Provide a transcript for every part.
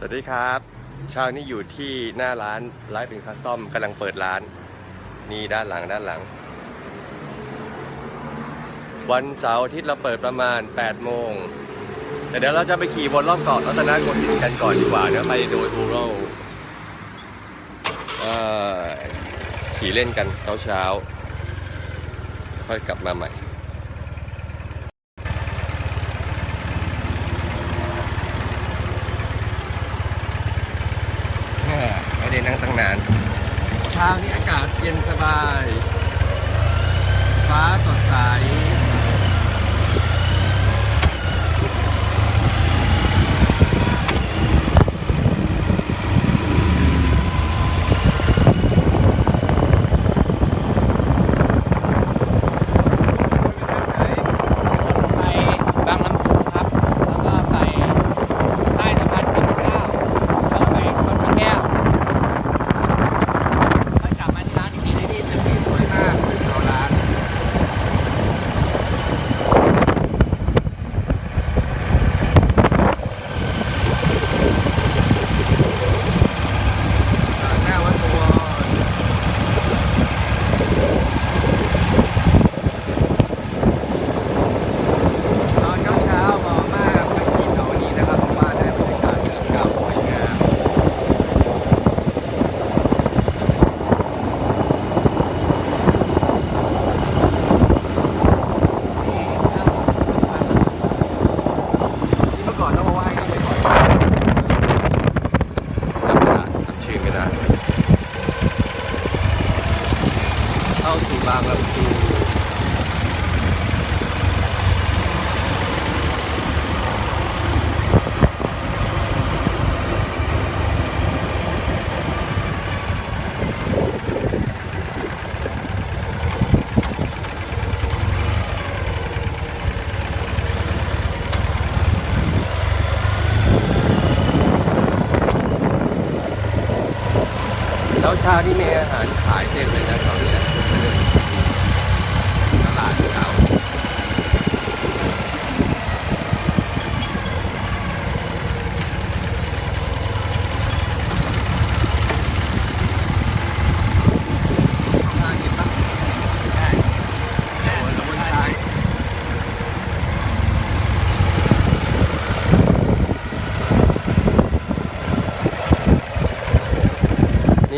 สวัสดีครับเช้านี้อยู่ที่หน้าร้านไลฟ์เป็นคัสตอมกำลังเปิดร้าน นี่ด้านหลังด้านหลัง วันเสาร์อาทิตย์เราเปิดประมาณ 8 โมง แต่เดี๋ยวเราจะไปขี่บนรอบเกาะรัตนโกสินทร์กันก่อนดีกว่าเดี๋ยวไปโดยอูโรเอ่ขี่เล่นกันเช้าเช้าค่อยกลับมาใหม่ แม่ไม่ได้นั่งตั้งนาน เช้านี้อากาศเย็นสบาย ฟ้าสดใส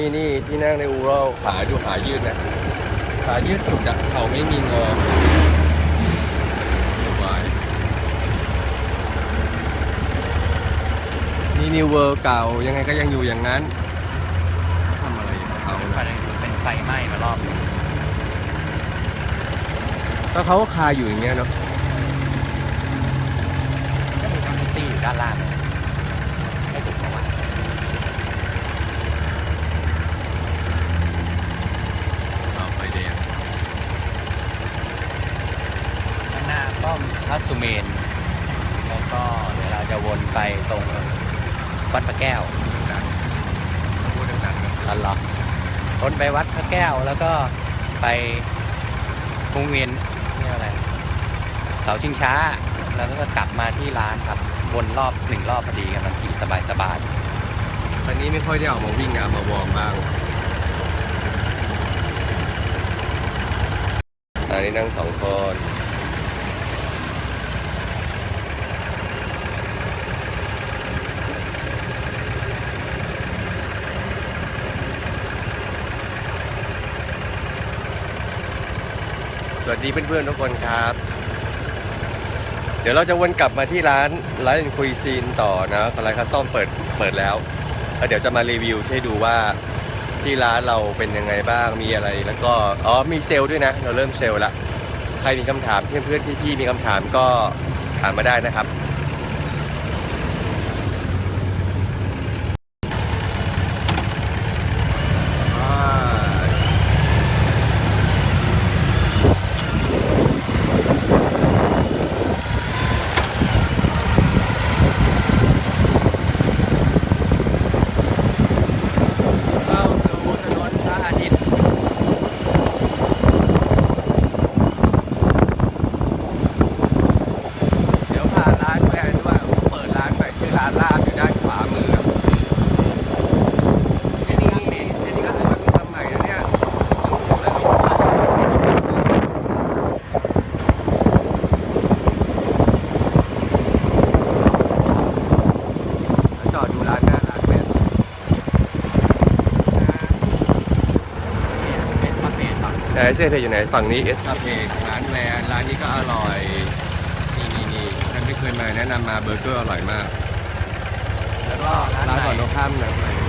นี่นี่ที่นั่งในอูโรขาดูขายืดนะขายืดสุดอะเขาไม่มีงอสบายนี่นิวเวิร์เก่ายังไงก็ยังอยู่อย่างนั้นทำอะไรของเขาประเด็นคือเป็นไฟไหม้มารอบหนึงก็เขาก็คาอยู่อย่างเงี้ยเนาะก็มีคอมมิตี้อยู่ด้านล่างเลยให้ถูกประวัติ เอาไฟแดง ข้างหน้าป้อมทัสสุ เมน แล้วก็เดี๋ยวเราจะวนไปตรงวัดพระแก้วดังพูดดังๆนะอันเหรอวนไปวัดพระแก้วแล้วก็ไปวงเวียนเรียกอะไรเสาชิงช้า แล้วก็กลับมาที่ร้านครับวนรอบหนึ่งรอบพอดีกันมันขี่สบายสบายวันนี้ไม่ค่อยได้ออกมาวิ่งนะมาวอร์มบ้างอันนี้นั่งสองคน วัสดีเพื่อนๆทุกคนครับ เดี๋ยวเราจะวนกลับมาที่ร้านร้านคุยซีนต่อนะร้านคัสซ่อมเปิดเปิดแล้วแล้ว เดี๋ยวจะมารีวิวให้ดูว่าที่ร้านเราเป็นยังไงบ้างมีอะไร แล้วก็อ๋อมีเซลล์ด้วยนะ เราเริ่มเซลล์ละใครมีคำถามเพื่อนๆพี่ๆมีคำถามก็ถามมาได้นะครับ อเซเพอยู่ไหน ฝั่งนี้เอสคาเฟ่ร้านแวนร้านนี้ก็อร่อยนี่นี่นี่ท่านไม่เคยมาแนะนำมาเบอร์เกอร์อร่อยมาก แล้วก็ร้านห่อนตรข้ามนะ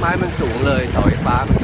ไม้มันสูงเลยเสาไฟฟ้ามัน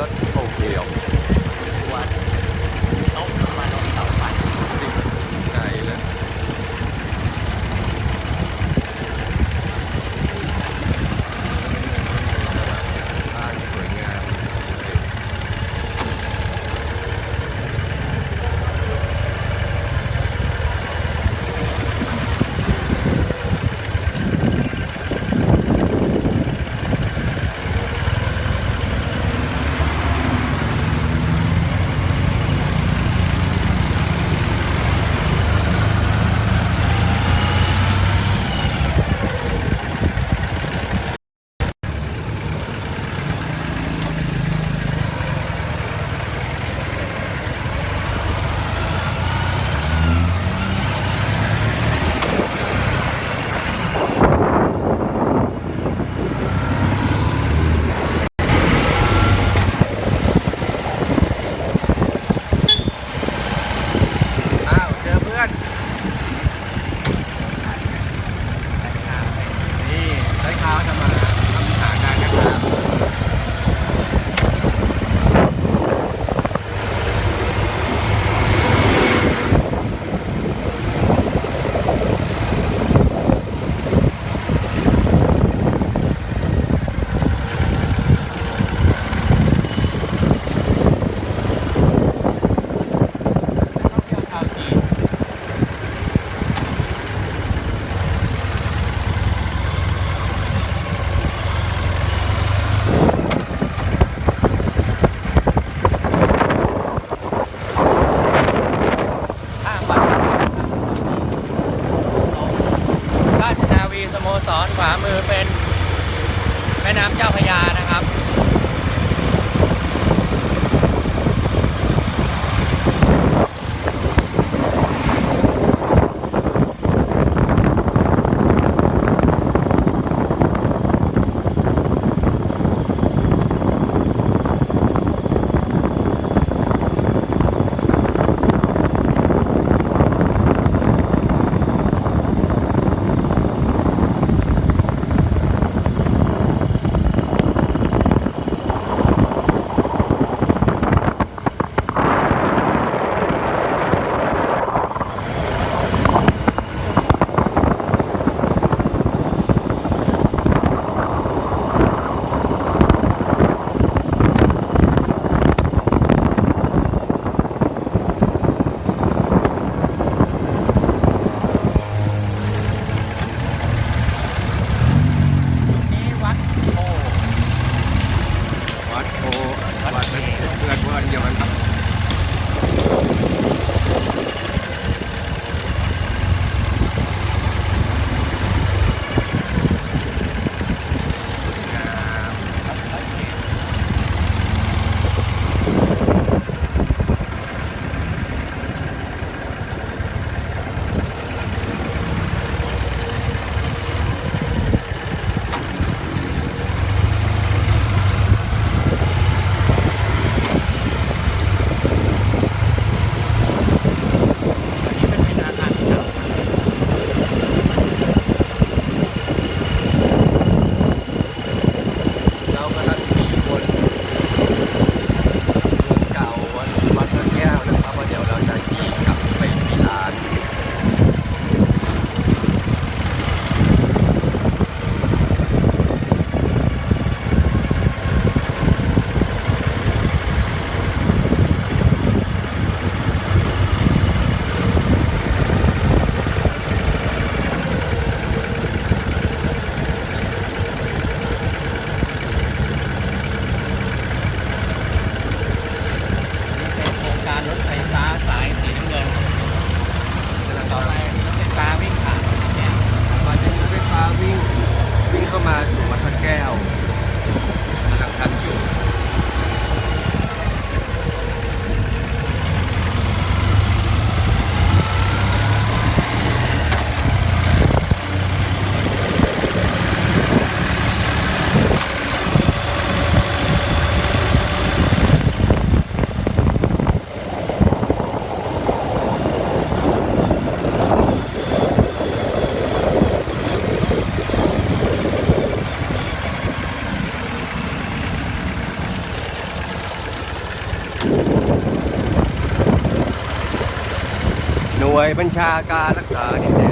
วยบัญชาการรักษาดิน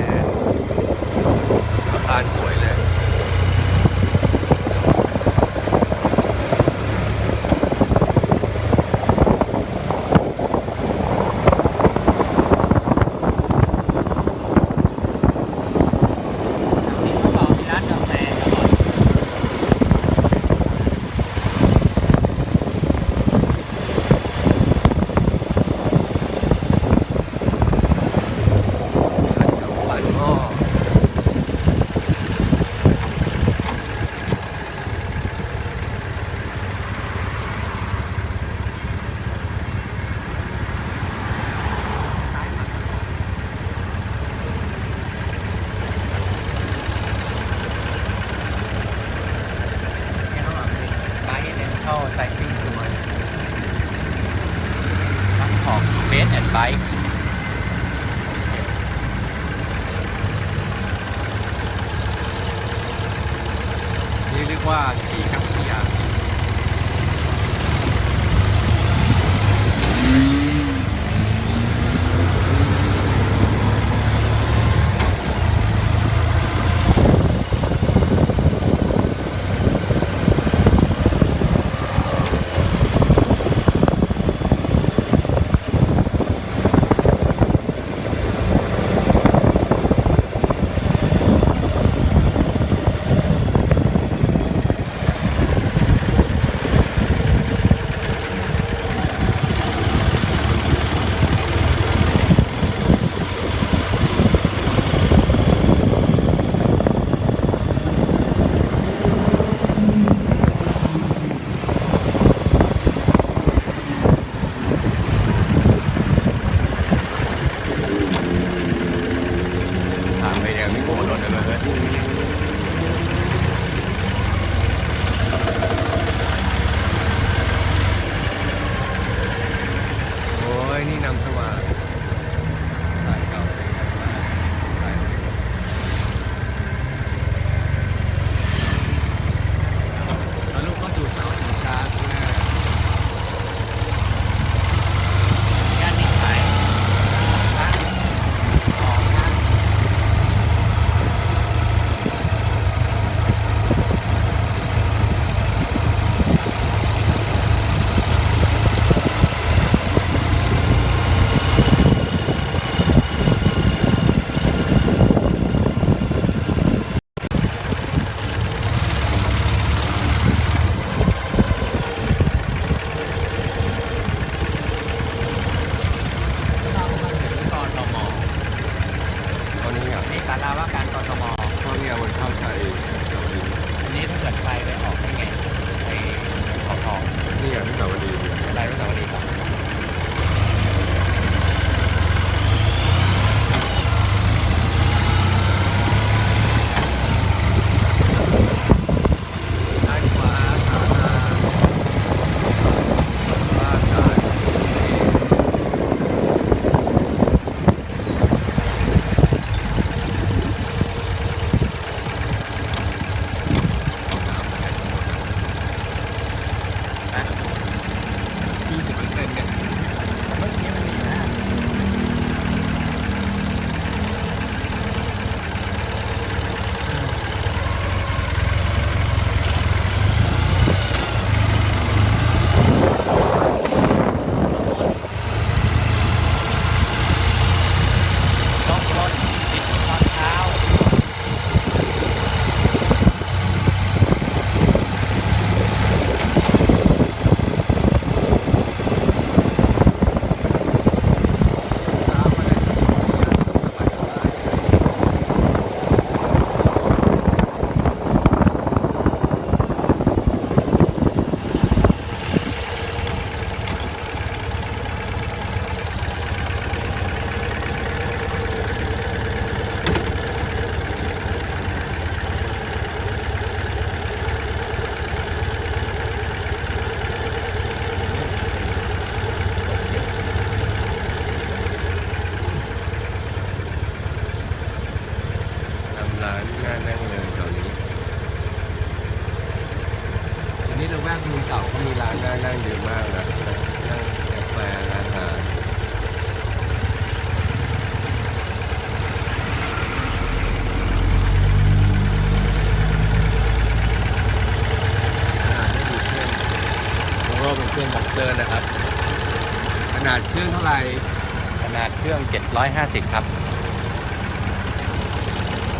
150 ครับ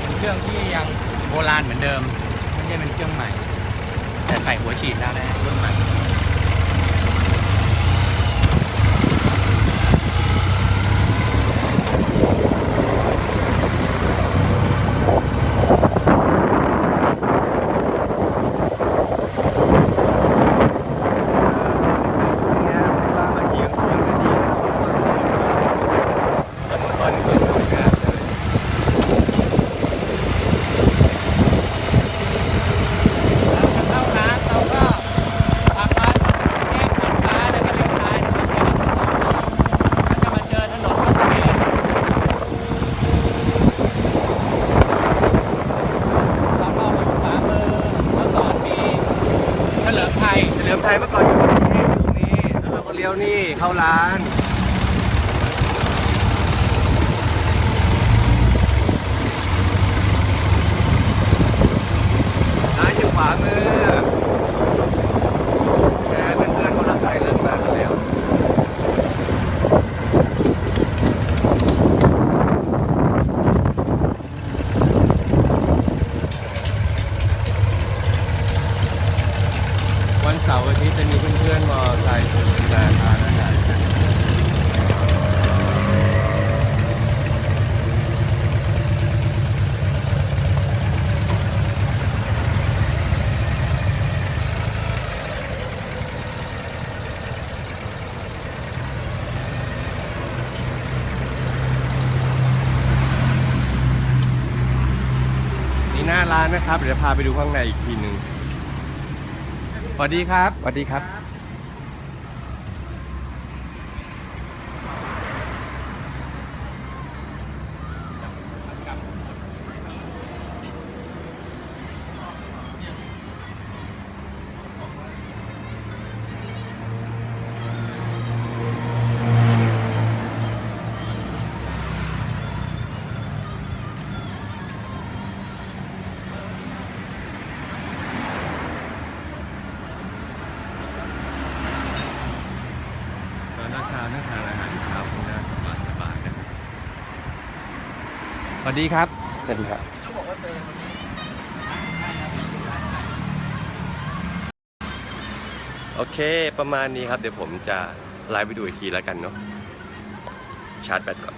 เป็นเครื่องที่ยังโบราณเหมือนเดิม ไม่ใช่เป็นเครื่องใหม่ แต่ใส่หัวฉีดแล้วนะรุ่นใหม่ เข้าร้าน พาไปดูข้างในอีกทีหนึ่งสวัสดีครับสวัสดีครับ สวัสดีครับสวัสดีครับโอเค ประมาณนี้ครับ เดี๋ยวผมจะไลฟ์ไปดูอีกทีแล้วกันเนาะชาร์จแบตก่อน